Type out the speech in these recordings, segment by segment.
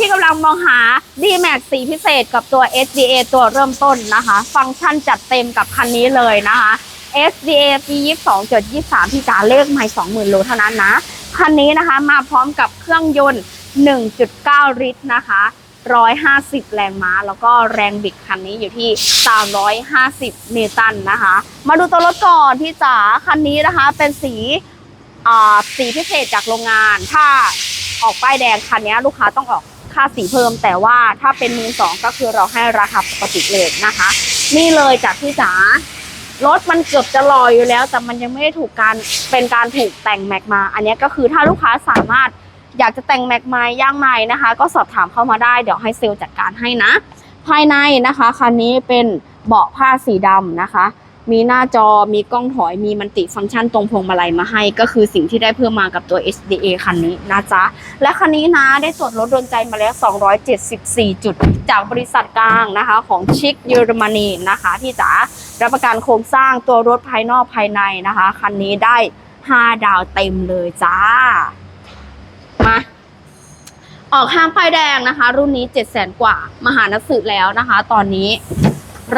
ที่กำลังมองหา D-Max สีพิเศษกับตัว SDA ตัวเริ่มต้นนะคะ ฟังก์ชันจัดเต็มกับคันนี้เลยนะคะ SDA ปี22.23ที่จ๋าเลขใหม่ 20,000โลเท่านั้นนะ คันนี้นะคะมาพร้อมกับเครื่องยนต์ 1.9 ลิตรนะคะ 150 แรงม้า แล้วก็แรงบิดคันนี้อยู่ที่ 350 นิวตันนะคะ มาดูตัวรถก่อนพี่จ๋าคันนี้นะคะเป็นสีอ่าสีพิเศษจากโรงงาน ถ้าออกป้ายแดงคันนี้ลูกค้าต้องออก ค่าสีเพิ่ม แต่ว่าถ้าเป็นมือสองก็คือเราให้ราคาปกติเลยนะคะ นี่เลยจากพี่จ๋ารถมันเกือบจะลอยอยู่แล้ว แต่มันยังไม่ได้ถูกการเป็นการถูกแต่งแม็กมา อันนี้ก็คือถ้าลูกค้าสามารถอยากจะแต่งแม็กไม้ย่างไม้นะคะ ก็สอบถามเข้ามาได้เดี๋ยวให้เซลล์จัดการให้นะ ภายในนะคะคันนี้เป็นเบาะผ้าสีดำนะคะ มีหน้าจอมีกล้องถอยมีมันติฟังก์ชันตรงพวงมาลัยมาให้ ก็คือสิ่งที่ได้เพิ่มมากับตัว SDA คันนี้นะจ๊ะ และคันนี้นะได้ตรวจรถโดนใจมาแล้ว 274 จุด จากบริษัทกลางนะคะ ของชิคเยอรมนีนะคะ ที่จะรับประกันโครงสร้างตัวรถภายนอกภายในนะคะ คันนี้ได้ 5 ดาวเต็มเลยจ้า มาออกห้างป้ายแดงนะคะ รุ่นนี้ 7 0 0 0 0 0 กว่า มหานักสืแล้วนะคะ ตอนนี้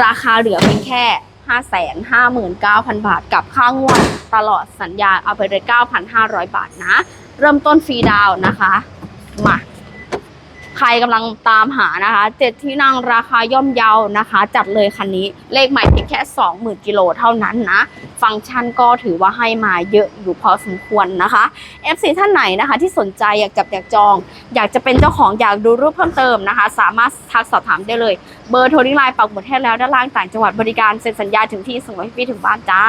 ราคาเหลือเพียงแค่ 559,000 บาท กับค่างวดตลอดสัญญาเอาไปเลย 9,500 บาทนะ เริ่มต้นฟรีดาวน์นะคะ มา ใครกำลังตามหานะคะเจ็ดที่นั่งราคาย่อมเยานะคะ จัดเลยคันนี้เลขใหม่เพียงแค่ 20,000กิโลเท่านั้นนะ ฟังก์ชันก็ถือว่าให้มาเยอะอยู่พอสมควรนะคะ FC ท่านไหนนะคะที่สนใจอยากจับอยากจอง อยากจะเป็นเจ้าของอยากดูรูปเพิ่มเติมนะคะ สามารถทักสอบถามได้เลย เบอร์โทรที่ไลน์ปักหมุดให้แล้วด้านล่างต่างจังหวัดบริการเซ็นสัญญาถึงที่ส่งรถให้พี่ถึงบ้านจ้า